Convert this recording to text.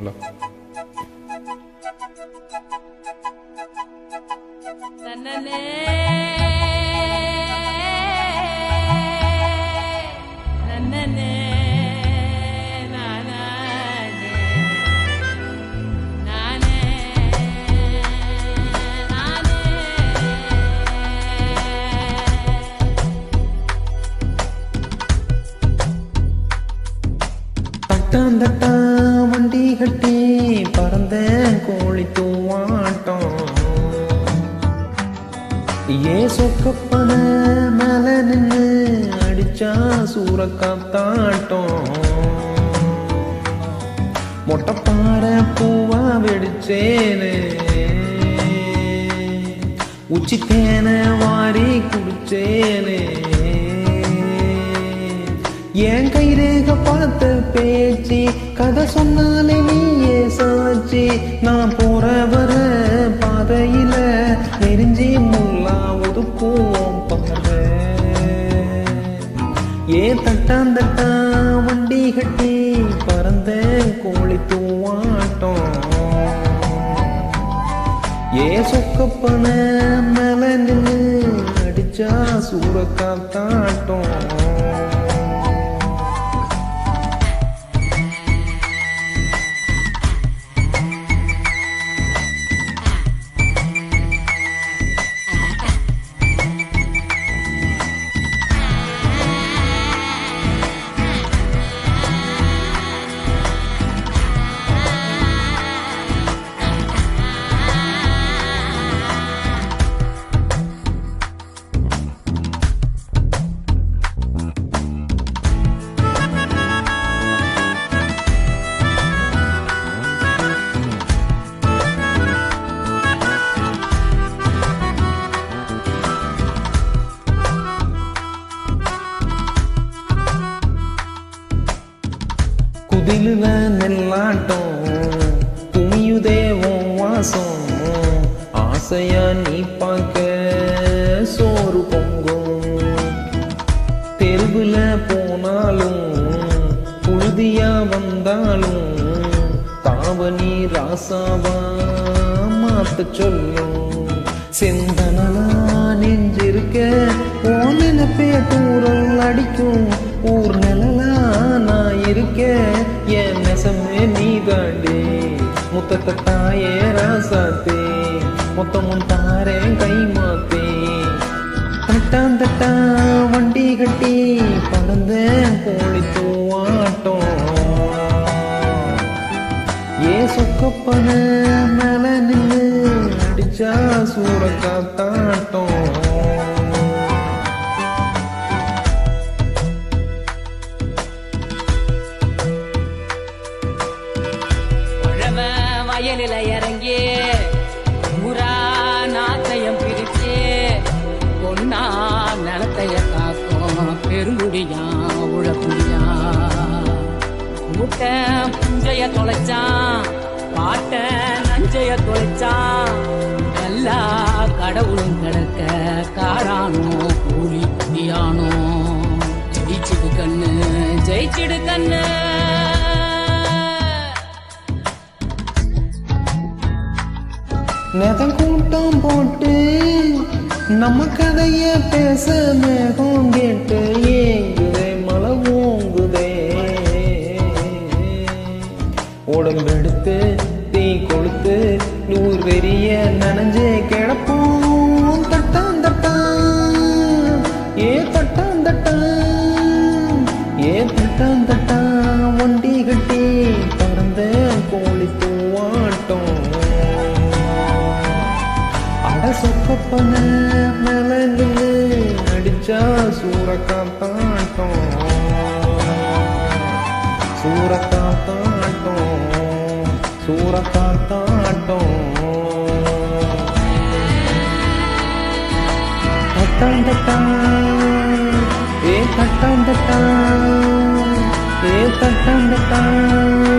Loh. Nah. தட்டான் தட்டா வண்டி கட்டி பறந்த கோழி தூவாட்டம். ஏ சொக்கப்பன மேல நின்று அடிச்சா சூறக்காத்தாட்டம் மொட்டைப்பாறை பூவா வெடிச்சேனே. உச்சி தேனை வாரி குடிச்சேனே. என் கைரேக பார்த்த பேச்சு கதை சொன்னாலே நீயே சாட்சி நான் போற வர பாதையில நெறிஞ்சி முல்லா ஒதுக்குவோம் பாரு ஏ தட்டான் தட்டா வண்டி கட்டி பறந்த கோழி தூவாட்டம். ஏ சொக்கப்பன மேல நின்று அடிச்சா சூறக்காத்தாட்டம் குதிலுல நெல்லாட்டம் துணியுதேவும் வாசம். ஆசையா நீ பார்க்க சோறு பொங்கும். தெருவுல போனாலும் புழுதியா வந்தாலும் தாவணி ராசாவா மாத்த சொல்லும். செந்தனலா நெஞ்சிருக்க ஓ நினைப்பே தூரல் அடிக்கும். ஊர் நிழலா இருக்க. என் நெசமே நீ தாண்டே முத்தத்தை தாயே ராசாத்தே. மொத்தமும் தாரேன் கை மாத்தே. தட்டான் தட்டா வண்டி கட்டி பறந்த கோழி தூவாட்டம். ஏ சொக்கப்பன மேல நின்று அடிச்சா சூறக்காத்தாட்டம் வயலில இறங்கி ஊரா நாத்தையும் பிரிச்சு. பொன்னா நிலத்தைய காக்கும் பெருங்குடியா உழக்குடியா முட்டை புஞ்சைய தொலைச்சான் பாட்ட நஞ்சைய தொலைச்சான் எல்லா கடவுளும் கிடக்க காரானோ கூலி குடியானோ. ஜெயிச்சிடு கண்ணு ஜெயிச்சிடு கண்ணு. நெதம் கூட்டம் போட்டு நம்ம கதைய பேச மேகம் கேட்டு ஏங்குதே மலை ஓங்குதே. உடம்பெடுத்து தீ கொளுத்து நூறு வெறிய நனைஞ்சு சூறக்காத்தாட்டம் சூறக்காத்தாட்டம் சூறக்காத்தாட்டம் தட்டான் தட்டான் ஏ தட்டாண்டட்டான் ஏ தட்டாண்டட்டான்